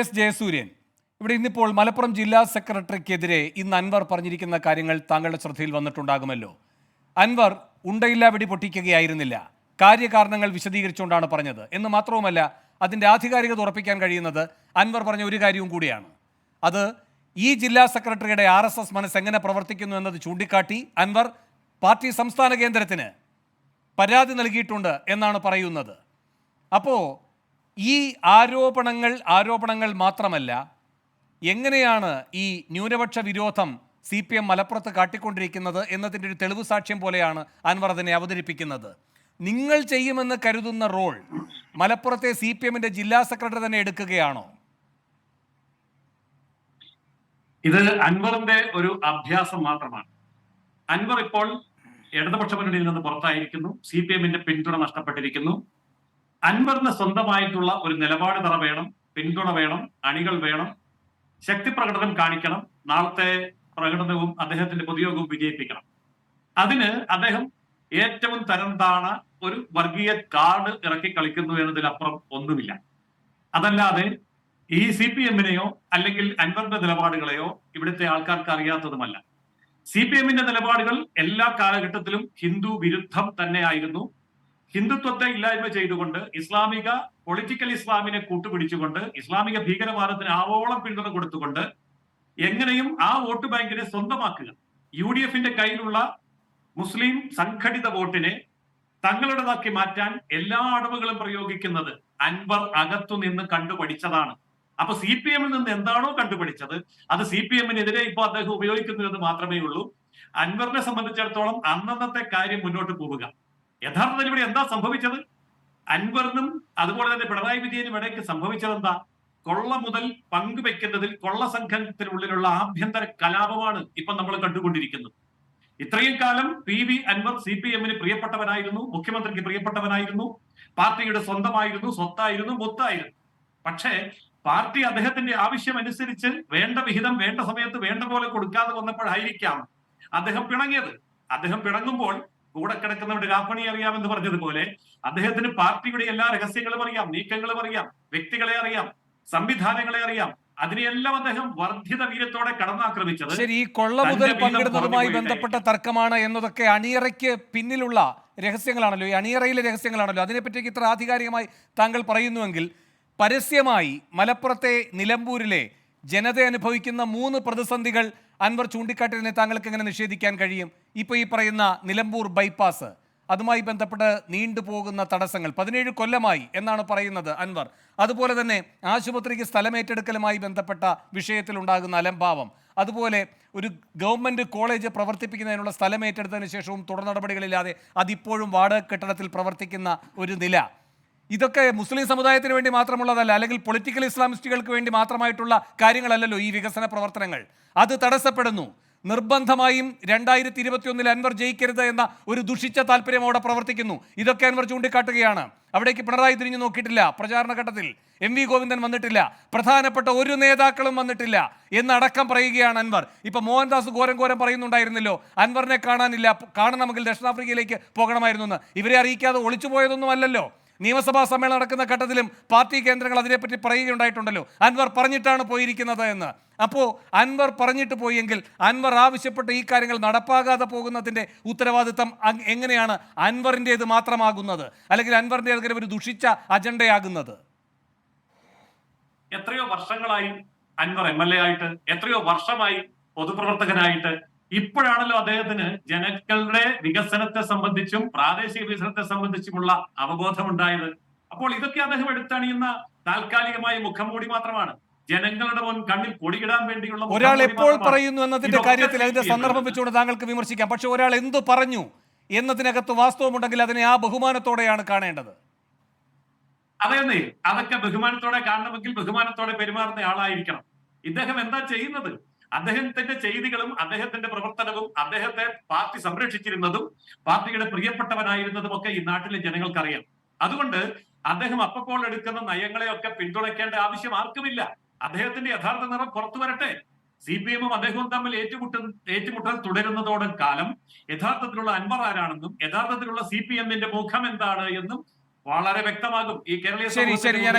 S Jayasuryan. ഇവിടെ ഇന്നിപ്പോൾ മലപ്പുറം ജില്ലാ സെക്രട്ടറിക്കെതിരെ ഇന്ന് അൻവർ പറഞ്ഞിരിക്കുന്ന കാര്യങ്ങൾ താങ്കളുടെ ശ്രദ്ധയിൽ വന്നിട്ടുണ്ടാകുമല്ലോ. അൻവർ ഉണ്ടയില്ല വെടി പൊട്ടിക്കുകയായിരുന്നില്ല. കാര്യകാരണങ്ങൾ വിശദീകരിച്ചുകൊണ്ടാണ് പറഞ്ഞത്. എന്ന് മാത്രവുമല്ല അതിന്റെ ആധികാരികത ഉറപ്പിക്കാൻ കഴിയുന്നത് അൻവർ പറഞ്ഞ ഒരു കാര്യവും കൂടിയാണ്. അത് ഈ ജില്ലാ സെക്രട്ടറിയുടെ ആർ എസ് എസ് മനസ്സ് എങ്ങനെ പ്രവർത്തിക്കുന്നു എന്നത് ചൂണ്ടിക്കാട്ടി അൻവർ പാർട്ടി സംസ്ഥാന കേന്ദ്രത്തിന് പരാതി നൽകിയിട്ടുണ്ട് എന്നാണ് പറയുന്നത്. അപ്പോൾ ഈ ആരോപണങ്ങൾ ആരോപണങ്ങൾ മാത്രമല്ല എങ്ങനെയാണ് ഈ ന്യൂനപക്ഷ വിരോധം സി പി എം മലപ്പുറത്ത് കാട്ടിക്കൊണ്ടിരിക്കുന്നത് എന്നതിന്റെ ഒരു തെളിവ് സാക്ഷ്യം പോലെയാണ് അൻവർ അതിനെ അവതരിപ്പിക്കുന്നത്. നിങ്ങൾ ചെയ്യുമെന്ന് കരുതുന്ന റോൾ മലപ്പുറത്തെ സി പി എമ്മിന്റെ ജില്ലാ സെക്രട്ടറി തന്നെ എടുക്കുകയാണോ? ഇത് അൻവറിന്റെ ഒരു അഭ്യാസം മാത്രമാണ്. അൻവർ ഇപ്പോൾ ഇടതുപക്ഷ മുന്നണിയിൽ നിന്ന് പുറത്തായിരിക്കുന്നു സി പി എമ്മിന്റെ പിന്തുണ നഷ്ടപ്പെട്ടിരിക്കുന്നു. അൻവറിന് സ്വന്തമായിട്ടുള്ള ഒരു നിലപാട് തറ വേണം പിന്തുണ വേണം അണികൾ വേണം ശക്തി പ്രകടനം കാണിക്കണം നാളത്തെ പ്രകടനവും അദ്ദേഹത്തിന്റെ പൊതുയോഗവും വിജയിപ്പിക്കണം. അതിന് അദ്ദേഹം ഏറ്റവും തരം താണ ഒരു വർഗീയ കാർഡ് ഇറക്കി കളിക്കുന്നു എന്നതിലപ്പുറം ഒന്നുമില്ല. അതല്ലാതെ ഈ സി പി എമ്മിനെയോ അല്ലെങ്കിൽ അൻവറിന്റെ നിലപാടുകളെയോ ഇവിടുത്തെ ആൾക്കാർക്ക് അറിയാത്തതുമല്ല. സി പി എമ്മിന്റെ നിലപാടുകൾ എല്ലാ കാലഘട്ടത്തിലും ഹിന്ദു വിരുദ്ധം തന്നെയായിരുന്നു. ഹിന്ദുത്വത്തെ ഇല്ലായ്മ ചെയ്തുകൊണ്ട് ഇസ്ലാമിക പൊളിറ്റിക്കൽ ഇസ്ലാമിനെ കൂട്ടുപിടിച്ചുകൊണ്ട് ഇസ്ലാമിക ഭീകരവാദത്തിന് ആവോളം പിന്തുണ കൊടുത്തുകൊണ്ട് എങ്ങനെയും ആ വോട്ട് ബാങ്കിനെ സ്വന്തമാക്കുക. യു ഡി എഫിന്റെ കയ്യിലുള്ള മുസ്ലിം സംഘടിത വോട്ടിനെ തങ്ങളുടേതാക്കി മാറ്റാൻ എല്ലാ അടവുകളും പ്രയോഗിക്കുന്നത് അൻവർ അകത്തു നിന്ന് കണ്ടുപഠിച്ചതാണ്. അപ്പൊ സി പി എമ്മിൽ നിന്ന് എന്താണോ കണ്ടുപിടിച്ചത് അത് സി പി എമ്മിനെതിരെ ഇപ്പൊ അദ്ദേഹം ഉപയോഗിക്കുന്നു എന്ന് മാത്രമേ ഉള്ളൂ അൻവറിനെ സംബന്ധിച്ചിടത്തോളം അന്നന്നത്തെ കാര്യം മുന്നോട്ട് പോവുക. യഥാർത്ഥത്തിൽ ഇവിടെ എന്താ സംഭവിച്ചത്? അൻവറിനും അതുപോലെ തന്നെ പിണറായി വിജയനും ഇടയ്ക്ക് സംഭവിച്ചത് എന്താ? കൊള്ള മുതൽ പങ്കുവെക്കുന്നതിൽ കൊള്ള സംഘത്തിനുള്ളിലുള്ള ആഭ്യന്തര കലാപമാണ് ഇപ്പൊ നമ്മൾ കണ്ടുകൊണ്ടിരിക്കുന്നത്. ഇത്രയും കാലം P V Anvar C P എമ്മിന് പ്രിയപ്പെട്ടവനായിരുന്നു മുഖ്യമന്ത്രിക്ക് പ്രിയപ്പെട്ടവനായിരുന്നു പാർട്ടിയുടെ സ്വന്തമായിരുന്നു സ്വത്തായിരുന്നു മൊത്തായിരുന്നു. പക്ഷേ പാർട്ടി അദ്ദേഹത്തിന്റെ ആവശ്യം അനുസരിച്ച് വേണ്ട വിഹിതം വേണ്ട സമയത്ത് വേണ്ട പോലെ കൊടുക്കാതെ വന്നപ്പോഴായിരിക്കാം അദ്ദേഹം പിണങ്ങിയത്. അദ്ദേഹം പിണങ്ങുമ്പോൾ കൂടെ കിടക്കുന്നവരുടെ രാപ്പണി അറിയാമെന്ന് പറഞ്ഞതുപോലെ അദ്ദേഹത്തിന് പാർട്ടിയുടെ എല്ലാ രഹസ്യങ്ങളും അറിയാം നീക്കങ്ങളും അറിയാം വ്യക്തികളെ അറിയാം സംവിധാനങ്ങളെ അറിയാം. അതിനെയെല്ലാം അദ്ദേഹം വർദ്ധിത വീര്യത്തോടെ കടന്നാക്രമിച്ചത് ശരി ഈ കൊള്ള മുതൽ പങ്കിടുന്നതുമായി ബന്ധപ്പെട്ട തർക്കമാണ് എന്നതൊക്കെ അണിയറയ്ക്ക് പിന്നിലുള്ള രഹസ്യങ്ങളാണല്ലോ. ഈ അണിയറയിലെ രഹസ്യങ്ങളാണല്ലോ. അതിനെപ്പറ്റി ഇത്ര ആധികാരികമായി താങ്കൾ പറയുന്നുവെങ്കിൽ പരസ്യമായി മലപ്പുറത്തെ നിലമ്പൂരിലെ ജനത അനുഭവിക്കുന്ന മൂന്ന് പ്രതിസന്ധികൾ അൻവർ ചൂണ്ടിക്കാട്ടിനെ താങ്കൾക്ക് എങ്ങനെ നിഷേധിക്കാൻ കഴിയും? ഇപ്പോൾ ഈ പറയുന്ന നിലമ്പൂർ ബൈപ്പാസ് അതുമായി ബന്ധപ്പെട്ട് നീണ്ടുപോകുന്ന തടസ്സങ്ങൾ പതിനേഴ് കൊല്ലമായി എന്നാണ് പറയുന്നത് അൻവർ. അതുപോലെ തന്നെ ആശുപത്രിക്ക് സ്ഥലമേറ്റെടുക്കലുമായി ബന്ധപ്പെട്ട വിഷയത്തിലുണ്ടാകുന്ന അലംഭാവം അതുപോലെ ഒരു ഗവൺമെന്റ് കോളേജ് പ്രവർത്തിപ്പിക്കുന്നതിനുള്ള സ്ഥലമേറ്റെടുത്തതിന് ശേഷവും തുടർ നടപടികളില്ലാതെ അതിപ്പോഴും വാടക കെട്ടിടത്തിൽ പ്രവർത്തിക്കുന്ന ഒരു നില. ഇതൊക്കെ മുസ്ലിം സമുദായത്തിന് വേണ്ടി മാത്രമുള്ളതല്ല അല്ലെങ്കിൽ പൊളിറ്റിക്കൽ ഇസ്ലാമിസ്റ്റുകൾക്ക് വേണ്ടി മാത്രമായിട്ടുള്ള കാര്യങ്ങളല്ലല്ലോ ഈ വികസന പ്രവർത്തനങ്ങൾ. അത് തടസ്സപ്പെടുന്നു. നിർബന്ധമായും രണ്ടായിരത്തി ഇരുപത്തിയൊന്നിൽ അൻവർ ജയിക്കരുത് എന്ന ഒരു ദുഷിച്ച താല്പര്യം അവിടെ പ്രവർത്തിക്കുന്നു. ഇതൊക്കെ അൻവർ ചൂണ്ടിക്കാട്ടുകയാണ്. അവിടേക്ക് പിണറായി തിരിഞ്ഞു നോക്കിയിട്ടില്ല. പ്രചാരണ ഘട്ടത്തിൽ എം വി ഗോവിന്ദൻ വന്നിട്ടില്ല. പ്രധാനപ്പെട്ട ഒരു നേതാക്കളും വന്നിട്ടില്ല എന്നടക്കം പറയുകയാണ് അൻവർ. ഇപ്പൊ മോഹൻദാസ് ഘോരം ഘോരം പറയുന്നുണ്ടായിരുന്നല്ലോ. അൻവറിനെ കാണാനില്ല. കാണണമെങ്കിൽ ദക്ഷിണാഫ്രിക്കയിലേക്ക് പോകണമായിരുന്നു എന്ന്. ഇവരെ അറിയിക്കാതെ ഒളിച്ചു പോയതൊന്നും അല്ലല്ലോ. നിയമസഭാ സമ്മേളനം നടക്കുന്ന ഘട്ടത്തിലും പാർട്ടി കേന്ദ്രങ്ങൾ അതിനെപ്പറ്റി പറയുകയുണ്ടായിട്ടുണ്ടല്ലോ. അൻവർ പറഞ്ഞിട്ടാണ് പോയിരിക്കുന്നത് എന്ന്. അപ്പോൾ അൻവർ പറഞ്ഞിട്ട് പോയെങ്കിൽ അൻവർ ആവശ്യപ്പെട്ട ഈ കാര്യങ്ങൾ നടപ്പാകാതെ പോകുന്നതിന്റെ ഉത്തരവാദിത്തം എങ്ങനെയാണ് അൻവറിന്റേത് മാത്രമാകുന്നത്? അല്ലെങ്കിൽ അൻവറിന്റെ എതിരെ ഒരു ദുഷിച്ച അജണ്ടയാകുന്നത്? എത്രയോ വർഷങ്ങളായി അൻവർ എം എൽ എ ആയിട്ട് എത്രയോ വർഷമായി പൊതുപ്രവർത്തകനായിട്ട് ഇപ്പോഴാണല്ലോ അദ്ദേഹത്തിന് ജനങ്ങളുടെ വികസനത്തെ സംബന്ധിച്ചും പ്രാദേശിക വികസനത്തെ സംബന്ധിച്ചുമുള്ള അവബോധം ഉണ്ടായത് അപ്പോൾ ഇതൊക്കെ അദ്ദേഹം എടുത്തണിയുന്ന താൽക്കാലികമായ മുഖംമൂടി മാത്രമാണ്. ജനങ്ങളുടെ മുൻ കണ്ണിൽ പൊടിയിടാൻ വേണ്ടിയുള്ള ഒരാൾ എപ്പോൾ പറയുന്നു എന്നതിന്റെ കാര്യത്തിൽ അതിന്റെ. സന്ദർഭം വെച്ചുകൊണ്ട് താങ്കൾക്ക് വിമർശിക്കാം. പക്ഷെ ഒരാൾ എന്തു പറഞ്ഞു എന്നതിനകത്ത് വാസ്തവമുണ്ടെങ്കിൽ അതിനെ ആ ബഹുമാനത്തോടെയാണ് കാണേണ്ടത്. അതെന്നേ അതൊക്കെ ബഹുമാനത്തോടെ കാണണമെങ്കിൽ ബഹുമാനത്തോടെ പെരുമാറുന്ന ആളായിരിക്കണം. ഇദ്ദേഹം എന്താ ചെയ്യുന്നത്? അദ്ദേഹത്തിന്റെ ചെയ്തികളും അദ്ദേഹത്തിന്റെ പ്രവർത്തനവും അദ്ദേഹത്തെ പാർട്ടി സംരക്ഷിച്ചിരുന്നതും പാർട്ടിയുടെ പ്രിയപ്പെട്ടവനായിരുന്നതും ഒക്കെ ഈ നാട്ടിലെ ജനങ്ങൾക്കറിയാം. അതുകൊണ്ട് അദ്ദേഹം അപ്പപ്പോൾ എടുക്കുന്ന നയങ്ങളെയൊക്കെ പിന്തുണയ്ക്കേണ്ട ആവശ്യം ആർക്കുമില്ല. അദ്ദേഹത്തിന്റെ യഥാർത്ഥ നിറം പുറത്തു വരട്ടെ. സി പി എമ്മും അദ്ദേഹവും തമ്മിൽ ഏറ്റുമുട്ട ഏറ്റുമുട്ടൽ തുടരുന്നതോടെ കാലം യഥാർത്ഥത്തിലുള്ള അൻവർ ആരാണെന്നും യഥാർത്ഥത്തിലുള്ള സി പി എമ്മിന്റെ മുഖം എന്താണ് എന്നും വളരെ വ്യക്തമാകും. ഈ കേരളീയ ശരി ശരി ഞാൻ